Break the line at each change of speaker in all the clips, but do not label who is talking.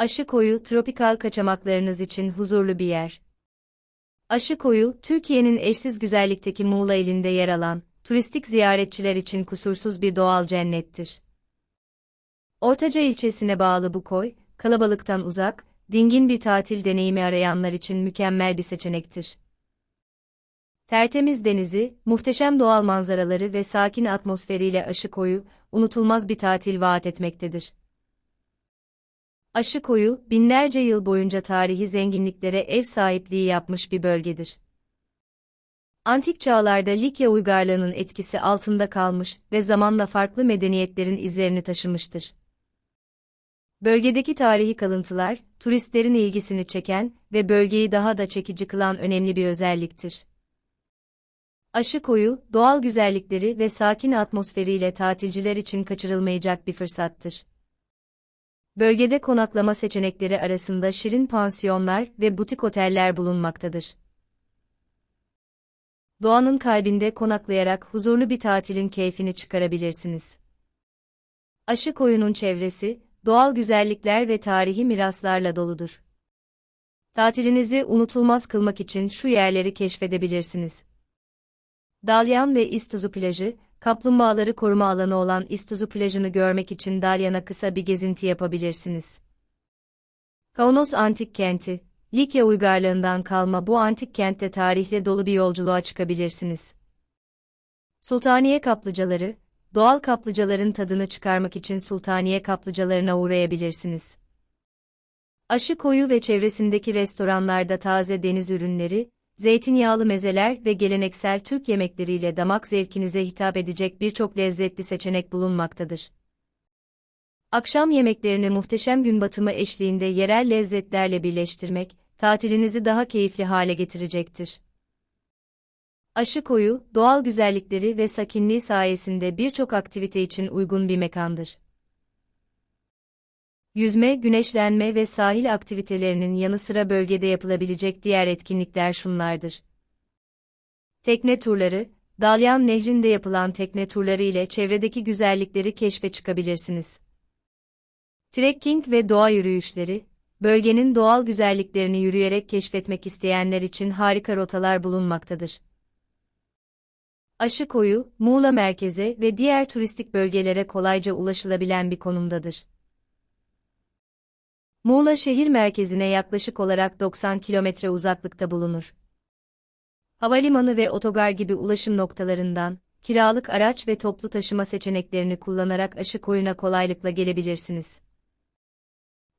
Aşı Koyu, tropikal kaçamaklarınız için huzurlu bir yer. Aşı Koyu, Türkiye'nin eşsiz güzellikteki Muğla ilinde yer alan, turistik ziyaretçiler için kusursuz bir doğal cennettir. Ortaca ilçesine bağlı bu koy, kalabalıktan uzak, dingin bir tatil deneyimi arayanlar için mükemmel bir seçenektir. Tertemiz denizi, muhteşem doğal manzaraları ve sakin atmosferiyle Aşı Koyu, unutulmaz bir tatil vaat etmektedir. Aşı Koyu, binlerce yıl boyunca tarihi zenginliklere ev sahipliği yapmış bir bölgedir. Antik çağlarda Likya uygarlığının etkisi altında kalmış ve zamanla farklı medeniyetlerin izlerini taşımıştır. Bölgedeki tarihi kalıntılar, turistlerin ilgisini çeken ve bölgeyi daha da çekici kılan önemli bir özelliktir. Aşı koyu, doğal güzellikleri ve sakin atmosferiyle tatilciler için kaçırılmayacak bir fırsattır. Bölgede konaklama seçenekleri arasında şirin pansiyonlar ve butik oteller bulunmaktadır. Doğanın kalbinde konaklayarak huzurlu bir tatilin keyfini çıkarabilirsiniz. Aşı koyunun çevresi, doğal güzellikler ve tarihi miraslarla doludur. Tatilinizi unutulmaz kılmak için şu yerleri keşfedebilirsiniz. Dalyan ve İstuzu plajı, kaplumbağaları koruma alanı olan İstuzu plajını görmek için Dalyan'a kısa bir gezinti yapabilirsiniz. Kaunos Antik Kenti, Likya uygarlığından kalma bu antik kentte tarihle dolu bir yolculuğa çıkabilirsiniz. Sultaniye kaplıcaları, doğal kaplıcaların tadını çıkarmak için Sultaniye kaplıcalarına uğrayabilirsiniz. Aşı koyu ve çevresindeki restoranlarda taze deniz ürünleri, zeytinyağlı mezeler ve geleneksel Türk yemekleriyle damak zevkinize hitap edecek birçok lezzetli seçenek bulunmaktadır. Akşam yemeklerini muhteşem gün batımı eşliğinde yerel lezzetlerle birleştirmek, tatilinizi daha keyifli hale getirecektir. Aşı koyu, doğal güzellikleri ve sakinliği sayesinde birçok aktivite için uygun bir mekandır. Yüzme, güneşlenme ve sahil aktivitelerinin yanı sıra bölgede yapılabilecek diğer etkinlikler şunlardır. Tekne turları, Dalyan Nehri'nde yapılan tekne turları ile çevredeki güzellikleri keşfe çıkabilirsiniz. Trekking ve doğa yürüyüşleri, bölgenin doğal güzelliklerini yürüyerek keşfetmek isteyenler için harika rotalar bulunmaktadır. Aşı koyu, Muğla merkeze ve diğer turistik bölgelere kolayca ulaşılabilen bir konumdadır. Muğla şehir merkezine yaklaşık olarak 90 kilometre uzaklıkta bulunur. Havalimanı ve otogar gibi ulaşım noktalarından, kiralık araç ve toplu taşıma seçeneklerini kullanarak aşı koyuna kolaylıkla gelebilirsiniz.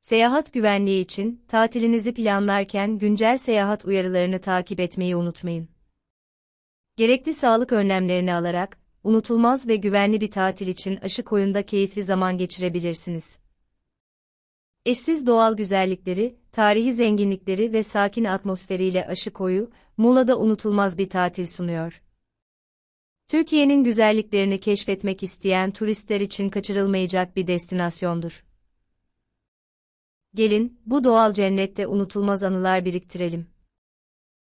Seyahat güvenliği için, tatilinizi planlarken güncel seyahat uyarılarını takip etmeyi unutmayın. Gerekli sağlık önlemlerini alarak, unutulmaz ve güvenli bir tatil için aşı koyunda keyifli zaman geçirebilirsiniz. Eşsiz doğal güzellikleri, tarihi zenginlikleri ve sakin atmosferiyle aşı koyu, Muğla'da unutulmaz bir tatil sunuyor. Türkiye'nin güzelliklerini keşfetmek isteyen turistler için kaçırılmayacak bir destinasyondur. Gelin, bu doğal cennette unutulmaz anılar biriktirelim.